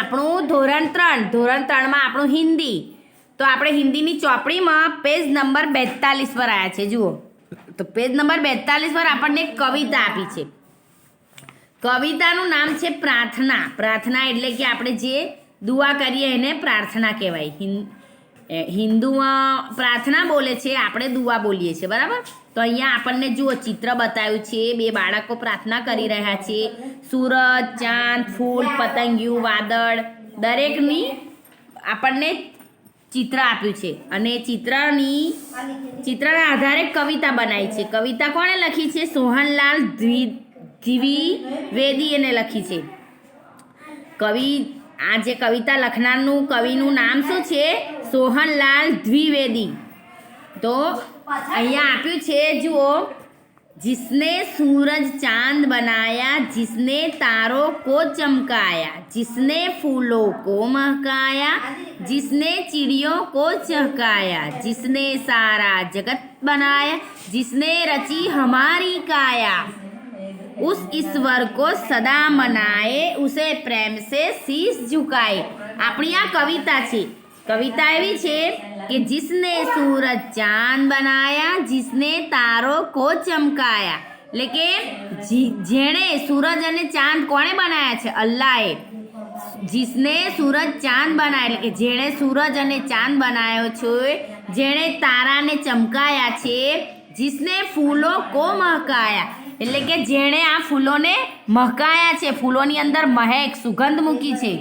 આપણું ધોરણ ત્રણ. ધોરણ ત્રણમાં આપણું હિન્દી. તો આપણે હિન્દીની ચોપડીમાં પેજ નંબર બેતાલીસ પર આવ્યા છે, જુઓ. તો પેજ નંબર બેતાલીસ પર આપણને કવિતા આપી છે. કવિતાનું નામ છે પ્રાર્થના. પ્રાર્થના એટલે કે આપણે જે દુઆ કરીએ એને પ્રાર્થના કહેવાય. હિન્દ હિન્દુમાં પ્રાર્થના બોલે છે, આપણે દુઆ બોલીએ છીએ, બરાબર? તો અહીંયા આપણને જુઓ, ચિત્ર બતાવ્યું છે, બે બાળકો પ્રાર્થના કરી રહ્યા છે, સૂરજ, ચાંદ, ફૂલ, પતંગિયું, વાદળ, દરેકની આપણને ચિત્ર આપ્યું છે. અને ચિત્રની, ચિત્રના આધારે કવિતા બનાવી છે. કવિતા કોણે લખી છે? સોહનલાલ દ્વિ, દ્વિવેદી એને લખી છે. કવિ, આ જે કવિતા લખનારનું, કવિનું નામ શું છે? સોહનલાલ દ્વિવેદી તો અહીંયા આપ્યું છે જુઓ जिसने सूरज चांद बनाया जिसने तारों को चमकाया जिसने फूलों को महकाया जिसने चिड़ियों को चहकाया जिसने सारा जगत बनाया जिसने रची हमारी काया उस ईश्वर को सदा मनाए उसे प्रेम से शीश झुकाए આપણી આ કવિતા છે કવિતા એવી છે કે જિસને સૂરજ ચાંદ બનાયા, જિસને તારો કો ચમકાયા. એટલે કે જેણે સૂરજ અને ચાંદ કોણે બનાયા છે? અલ્લાહે. જિસને સૂરજ ચાંદ બનાયા, એટલે કે જેણે સૂરજ અને ચાંદ બનાવ્યો છે, જેણે તારાને ચમકાયા છે, જિસને ફૂલો કો મહકાયા. એટલે કે જેણે આ ફૂલોને મહકાયા છે. ફૂલોની અંદર મહેક, સુગંધ મૂકી છે.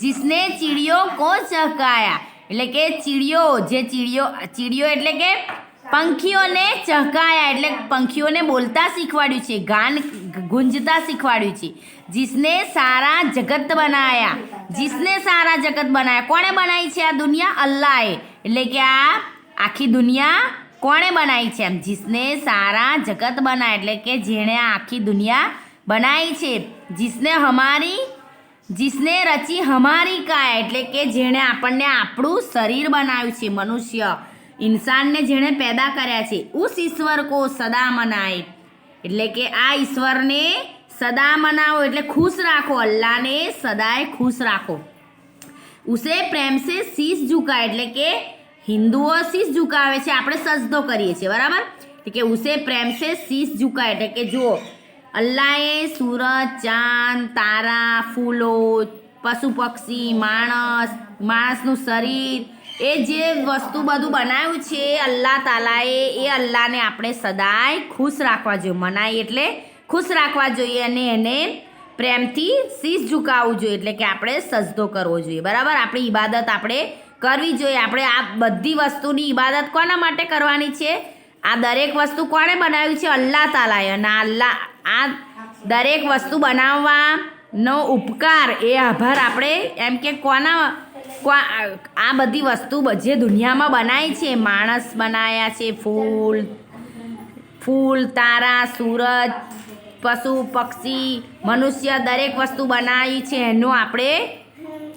જીસને ચીડિયો કો ચહકાયા એટલે કે ચીડિયો, જે ચીડિયો ચીડિયો એટલે કે પંખીઓને ચહકાયા. એટલે પંખીઓને બોલતા શીખવાડ્યું છે, ગાન ગુંજતા શીખવાડ્યું છે. જીસને સારા જગત બનાયા. જીસને સારા જગત બનાયા. કોણે બનાવી છે આ દુનિયા? અલ્લાહએ એટલે કે આ આખી દુનિયા કોણે બનાવી છે એમ? જીસને સારા જગત બનાવ્યા એટલે કે જેણે આખી દુનિયા બનાવી છે. જીસને હમારી જીસને રચી હમારી કાય એટલે કે જેણે આપણને આપણું શરીર બનાવ્યું છે, મનુષ્ય. ઇન્સાનને જેણે પેદા કર્યા છે, ઉસ ઈશ્વર કો સદા મનાય. એટલે કે આ ઈશ્વરને સદા મનાવો, એટલે ખુશ રાખો, અલ્લાહને સદાય ખુશ રાખો. ઉસે પ્રેમ સે શીશ ઝુકા એટલે કે હિન્દુઓ શીશ ઝુકાવે છે, આપણે સજદો કરીએ છીએ, બરાબર? કે ઉસે પ્રેમ સે શીશ ઝુકા એટલે કે જુઓ અલ્લાહે સૂરજ, ચાંદ, તારા, ફૂલો, પશુ, પક્ષી, માણસ, માણસનું શરીર, એ જે વસ્તુ બધું બનાવ્યું છે, અલ્લાહ તાલાએ, એ અલ્લાહને આપણે સદાય ખુશ રાખવા જોઈએ મનાઈ એટલે ખુશ રાખવા જોઈએ અને એને પ્રેમથી શીશ ઝુકાવવું જોઈએ, એટલે કે આપણે સજદો કરવો જોઈએ. બરાબર? આપણી ઈબાદત આપણે કરવી જોઈએ. આપણે આ બધી વસ્તુની ઈબાદત કોના માટે કરવાની છે? આ દરેક વસ્તુ કોણે બનાવ્યું છે? અલ્લાહ તાલાએ. અને અલ્લાહ આ દરેક વસ્તુ બનાવવાનો ઉપકાર, એ આભાર આપણે એમ કે કોના આ બધી વસ્તુ જે દુનિયામાં બનાવી છે, માણસ બનાવ્યા છે, ફૂલ ફૂલ, તારા, સૂરજ, પશુ, પક્ષી, મનુષ્ય, દરેક વસ્તુ બનાવી છે, એનો આપણે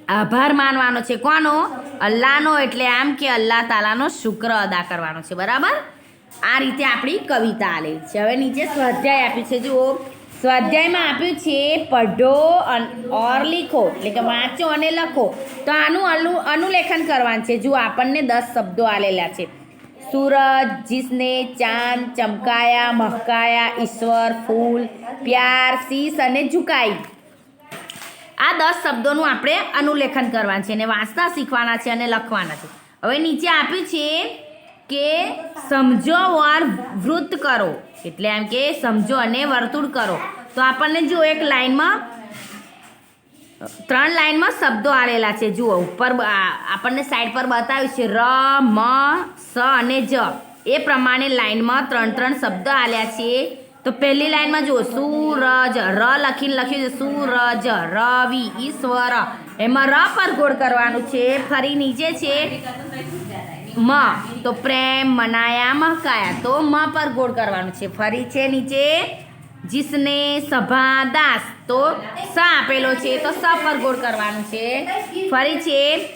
આભાર માનવાનો છે. કોનો? અલ્લાહનો, એટલે આમ કે અલ્લાહ તાલાનો શુક્ર અદા કરવાનો છે. બરાબર? આ રીતે આપણી કવિતા આલે છે. હવે નીચે સ્વાધ્યાય આપ્યું છે. જુઓ. સ્વાધ્યાયમાં આપ્યું છે, પઢો ઓર લીખો. એટલે કે વાંચો અને લખો. તો આનું અનુ, અનુલેખન કરવાનું છે. જુઓ, આપણને દસ શબ્દો આલેલા છે. સૂરજ, જીસને ચાંદ, ચમકાયા, મહકાયા, ઈશ્વર, ફૂલ, પ્યાર, શીશ અને ઝુકાઈ. આ દસ શબ્દોનું આપણે અનુલેખન કરવાનું છે અને વાંચતા શીખવાના છે અને લખવાના છે. હવે નીચે આપ્યું છે કે સમજો વાર વૃત્ત કરો. એટલે એમ કે સમજો અને વર્તુળ કરો. તો આપણને જો એક લાઈનમાં ત્રણ લાઈનમાં શબ્દો આવેલા છે. જુઓ, ઉપર આપણને સાઈડ પર બતાવ્યું છે, ર, મ, સ અને જ. એ પ્રમાણે લાઈનમાં ત્રણ ત્રણ શબ્દ આલ્યા છે. તો પહેલી લાઈનમાં જુઓ, સૂરજ, ર લખીને લખ્યું છે, સૂરજ, રવિ, ઈશ્વર. એમાં ર પર ગોળ કરવાનું છે. ફરી નીચે છે. મ, તો પ્રેમ મનાયા મહકાયા તો મ પર ગોળ કરવાનું છે. ફરી છે નીચે. જીસને સભા દાસ. તો સા આપેલો છે. તો સ પર ગોળ કરવાનું છે. ફરી છે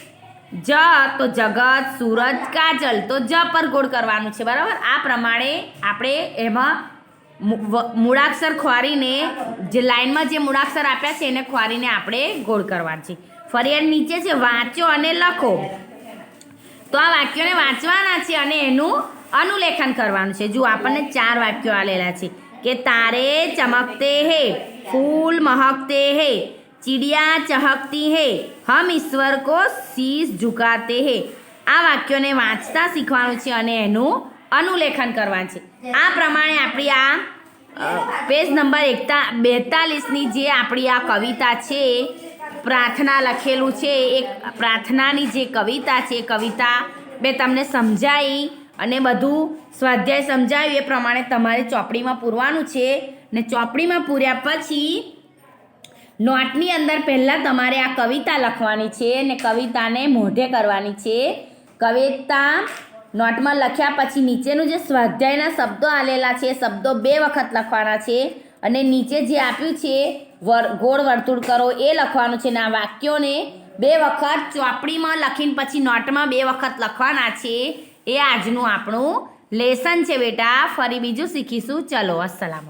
જ, તો જગત, સૂરજ, કાજલ. તો જ પર ગોળ કરવાનું છે. બરાબર? આ પ્રમાણે આપણે એમાં મૂળાક્ષર ખોરીને જે લાઈનમાં જે મૂળાક્ષર આપ્યા છે, એને ખોરીને આપણે ગોળ કરવાનું છે. ફરિયાદ નીચે છે, વાંચો અને લખો. તો આ વાક્યોને વાંચવાના છે અને એનું અનુલેખન કરવાનું છે. જો આપણને ચાર વાક્યો આલેલા છે. કે તારે ચમકતે હે, ફૂલ મહકતે હે, ચિડિયા ચહકતી હે, હમ ઈશ્વર કો શીશ ઝુકાતે હે. આ વાક્યોને વાંચતા શીખવાનું છે અને એનું અનુલેખન કરવાનું છે. આ પ્રમાણે આપણી આ પેજ નંબર એકતા બેતાલીસની જે આપણી આ કવિતા છે પ્રાર્થના લખેલું છે. એક પ્રાર્થનાની જે કવિતા છે કવિતા મેં તમને સમજાવી અને બધું સ્વાધ્યાય સમજાવ્યું એ પ્રમાણે તમારે ચોપડીમાં પૂરવાનું છે. ને ચોપડીમાં પૂર્યા પછી નોટની અંદર પહેલાં તમારે આ કવિતા લખવાની છે ને કવિતાને મોઢે કરવાની છે. કવિતા નોટમાં લખ્યા પછી નીચેનું જે સ્વાધ્યાયના શબ્દો આલેલા છે શબ્દો બે વખત લખવાના છે અને નીચે જે આપ્યું છે વર, ગોળ વર્તુળ કરો એ લખવાનું છે ને આ વાક્યોને બે વખત ચોપડીમાં લખીને પછી નોટમાં બે વખત લખવાના છે. એ આજનું આપણું લેસન છે બેટા. ફરી બીજું શીખીશું. ચલો અસલામ